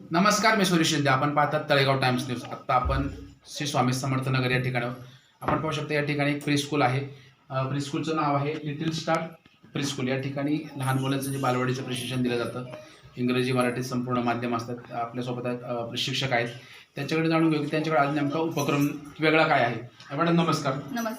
नमस्कार मी सुरेश शिंदे. आपण पाहतात तळेगाव टाइम्स न्यूज आत्ता आपण श्री स्वामी समर्थ नगर या ठिकाणी आहोत. आपण पाहू शकता या ठिकाणी एक प्री स्कूल आहे. प्री स्कूलचं नाव आहे लिटिल स्टार प्री स्कूल या ठिकाणी लहान मुलांचं जे बालवाडीचं प्रशिक्षण दिलं जातं इंग्रजी मराठी संपूर्ण माध्यम असतात. आपल्यासोबत प्रशिक्षक आहेत. त्यांच्याकडे जाणून घेऊ की त्यांच्याकडे आज नेमका उपक्रम वेगळा काय आहे. मॅडम नमस्कार.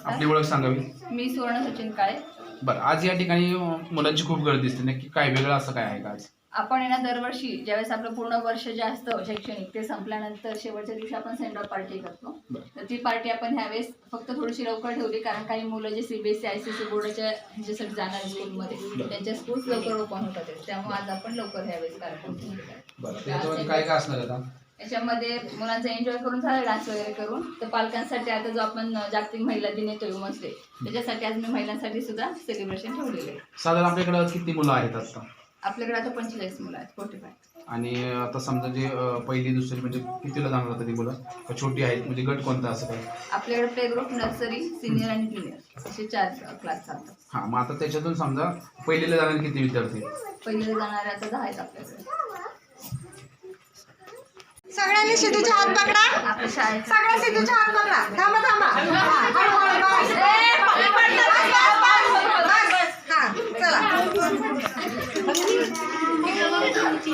आपली ओळख सांगावी? मी सुवर्ण सचिन काळे. बरं आज या ठिकाणी मुलांची खूप गर्दी दिसते. नक्की काय वेगळं असं काय आहे का आज? आपण येणार दरवर्षी ज्यावेळेस आपलं पूर्ण वर्ष जे असतं शैक्षणिक ते संपल्यानंतर शेवटच्या दिवशी आपण सेंड ऑफ पार्टी करतो. तर ती पार्टी आपण ह्यावेळेस फक्त थोडीशी लवकर ठेवली कारण काही मुलं जे सीबीएसई आय सी सी बोर्डाच्या ह्याच्यासाठी जाणार आहे स्कूलमध्ये त्यांच्या स्कूल्स लवकर ओपन होतात. त्यामुळे आज आपण लवकर ह्यावेळेस कार्यक्रम ठेवलेला आहे. बरं. त्याच्यामध्ये काय काय असणार आहे आता? याच्यामध्ये मुलांचा एन्जॉय करून झालं डान्स वगैरे करून. तर पालकांसाठी आता जो आपण जागतिक महिला दिन येतो वुमन्स डे त्याच्यासाठी आज मी महिलांसाठी सुद्धा सेलिब्रेशन ठेवलेलं आहे. साधारण आपल्याकडे किती मुलं आहेत आता? आपल्याकडे आता पंचेचाळीस मुलं आहेत फोर्टी फाय. आणि आता समजा जे अं, पहिली दुसरी म्हणजे कितीला जाणार आता ती मुलं? का छोटी आहेत म्हणजे गट कोणता असं काय आपल्याकडे प्ले ग्रुप नर्सरी सिनियर आणि ज्युनियर असे चार क्लास चालतात. हां मग आता त्याच्यातून समजा पहिलीला जाणारे किती विद्यार्थी? पहिलेला जाणारे आता दहा आहेत आपल्याकडे. सगळ्यांनी सिद्धूचे हात पकडा. आपल्या शाळेत. सगळ्या सिद्धूचे हात पकडा. थांबा थांबा. हा, Yo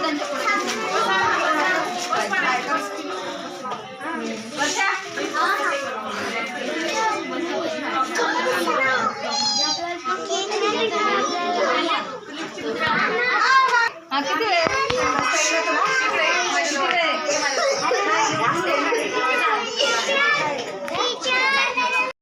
tanto ಹಾಕಿದ್ರೆ